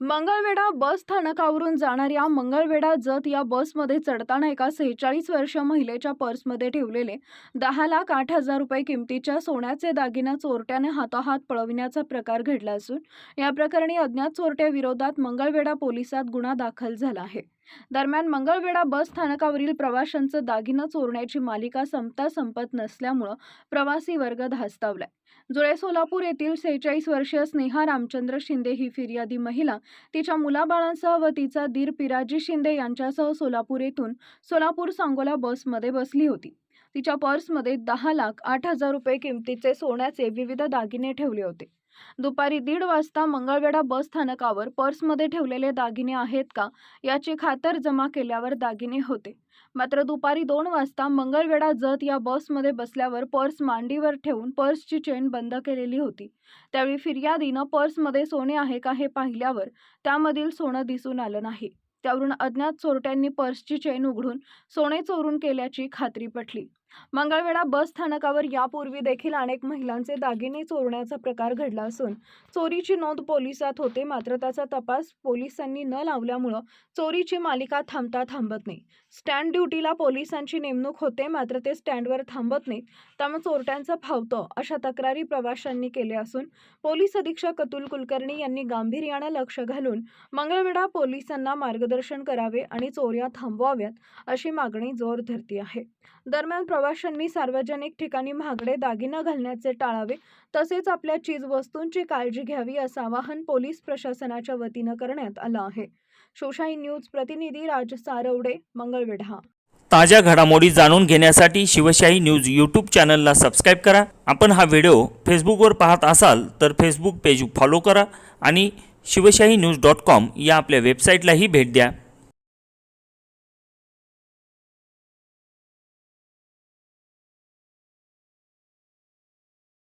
मंगळवेढा बस स्थानकावरून जाणाऱ्या मंगळवेढा जत या बसमध्ये चढताना एका सेहेचाळीस वर्षीय महिलेच्या पर्समध्ये ठेवलेले दहा लाख आठ हजार रुपये किमतीच्या सोन्याचे दागिना चोरट्याने हातोहात पळविण्याचा प्रकार घडला असून या प्रकरणी अज्ञात चोरट्याविरोधात मंगळवेढा पोलिसात गुन्हा दाखल झाला आहे. दरम्यान मंगळवेढा बस स्थानकावरील प्रवाशांचं दागिनं चोरण्याची मालिका संपता संपत नसल्यामुळं प्रवासी वर्ग धास्तावलाय. जुळे सोलापूर येथील सेहेचाळीस वर्षीय स्नेहा रामचंद्र शिंदे ही फिर्यादी महिला तिच्या मुलाबाळांसह व तिचा दीर पिराजी शिंदे यांच्यासह सोलापूर येथून सोलापूर सांगोला बसमध्ये बसली होती. तिच्या पर्समध्ये दहा लाख आठ हजार रुपये किमतीचे सोन्याचे विविध दागिने ठेवले होते. दुपारी दीड वाजता मंगळवेढा बस स्थानकावर पर्समध्ये ठेवलेले दागिने आहेत का याची खातर जमा केल्यावर दागिने होते. मात्र दुपारी दोन वाजता मंगळवेढा जत या बसमध्ये बसल्यावर पर्स मांडीवर ठेवून पर्सची चेन बंद केलेली होती. त्यावेळी फिर्यादीनं पर्समध्ये सोने आहे का हे पाहिल्यावर त्यामधील सोनं दिसून आलं नाही. त्यावरून अज्ञात चोरट्यांनी पर्सची चेन उघडून सोने चोरून केल्याची खात्री पटली. मंगळवेढा बस स्थानकावर यापूर्वी देखील अनेक महिलांचे दागिने चोरण्याचा प्रकार घडला असून चोरीची नोंद पोलिसात होते. मात्र त्याचा तपास पोलिसांनी न लावल्यामुळं चोरीची मालिका थांबता थांबत नाही. स्टँड ड्युटीला पोलिसांची नेमणूक होते. मात्र ते स्टँडवर थांबत नाहीत. त्यामुळे चोरट्यांचं फावतं अशा तक्रारी प्रवाशांनी केल्या असून पोलीस अधीक्षक अतुल कुलकर्णी यांनी गांभीर्यानं लक्ष घालून मंगळवेढा पोलिसांना मार्गदर्शन करावे आणि चोऱ्या थांबवाव्यात अशी मागणी जोर धरती आहे. दरम्यान प्रवाशांनी सार्वजनिक ठिकाणी महागडे दागिना घालण्याचे टाळावे तसेच आपल्या चीजवस्तूंची काळजी घ्यावी असं आवाहन पोलीस प्रशासनाच्या वतीनं करण्यात आलं आहे. शोशाही न्यूज प्रतिनिधी राज सारवडे मंगळवेढा. ताज्या घडामोडी जाणून घेण्यासाठी शिवशाही न्यूज यूट्यूब चॅनलला सबस्क्राईब करा. आपण हा व्हिडिओ फेसबुकवर पाहत असाल तर फेसबुक पेज फॉलो करा आणि शिवशाही न्यूज डॉट कॉम या आपल्या वेबसाईटलाही भेट द्या.